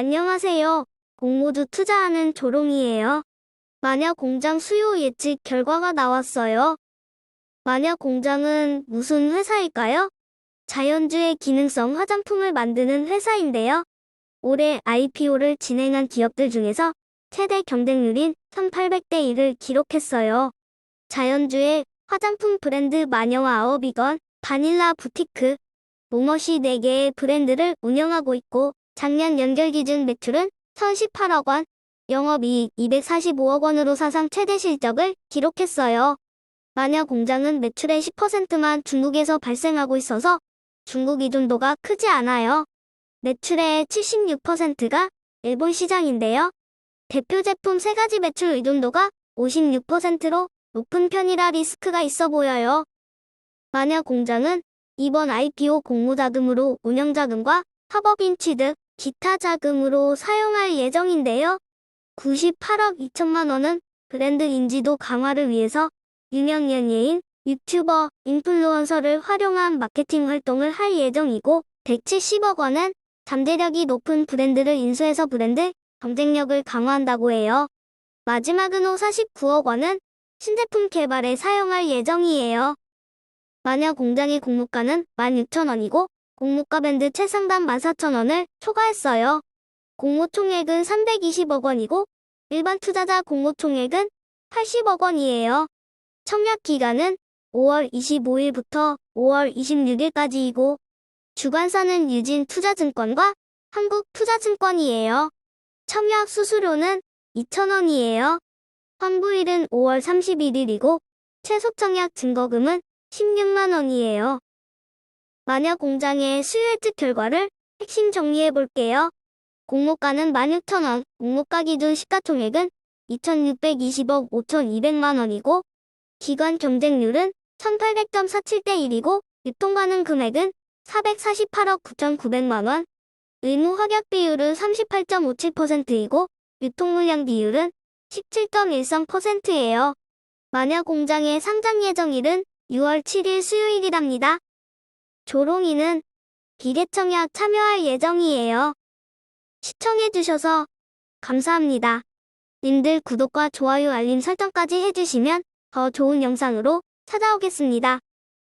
안녕하세요. 공모주 투자하는 조롱이에요. 마녀 공장 수요 예측 결과가 나왔어요. 마녀 공장은 무슨 회사일까요? 자연주의 기능성 화장품을 만드는 회사인데요. 올해 IPO를 진행한 기업들 중에서 최대 경쟁률인 1800대 1을 기록했어요. 자연주의 화장품 브랜드 마녀와 아어비건, 바닐라 부티크, 모머시 4개의 브랜드를 운영하고 있고 작년 연결 기준 매출은 1018억 원, 영업이익 245억 원으로 사상 최대 실적을 기록했어요. 마녀 공장은 매출의 10%만 중국에서 발생하고 있어서 중국 의존도가 크지 않아요. 매출의 76%가 일본 시장인데요. 대표 제품 3가지 매출 의존도가 56%로 높은 편이라 리스크가 있어 보여요. 마녀 공장은 이번 IPO 공모자금으로 운영자금과 합업인 취득, 기타 자금으로 사용할 예정인데요. 98억 2천만 원은 브랜드 인지도 강화를 위해서 유명 연예인, 유튜버, 인플루언서를 활용한 마케팅 활동을 할 예정이고 170억 원은 잠재력이 높은 브랜드를 인수해서 브랜드 경쟁력을 강화한다고 해요. 마지막은 5 49억 원은 신제품 개발에 사용할 예정이에요. 마녀 공장의 공모가는 16,000원이고 공모가 밴드 최상단 14,000원을 초과했어요. 공모 총액은 320억 원이고 일반 투자자 공모 총액은 80억 원이에요. 청약 기간은 5월 25일부터 5월 26일까지이고 주관사는 유진 투자증권과 한국투자증권이에요. 청약 수수료는 2,000원이에요. 환불일은 5월 31일이고 최소 청약 증거금은 16만 원이에요. 마녀 공장의 수요 예측 결과를 핵심 정리해 볼게요. 공모가는 16,000원, 공모가 기준 시가총액은 2,620억 5,200만 원이고 기관 경쟁률은 1,800.47대 1이고 유통가능 금액은 448억 9,900만 원, 의무 확약 비율은 38.57%이고 유통 물량 비율은 17.13%예요. 마녀 공장의 상장 예정일은 6월 7일 수요일이랍니다. 조롱이는 비례청약 참여할 예정이에요. 시청해주셔서 감사합니다. 님들 구독과 좋아요 알림 설정까지 해주시면 더 좋은 영상으로 찾아오겠습니다.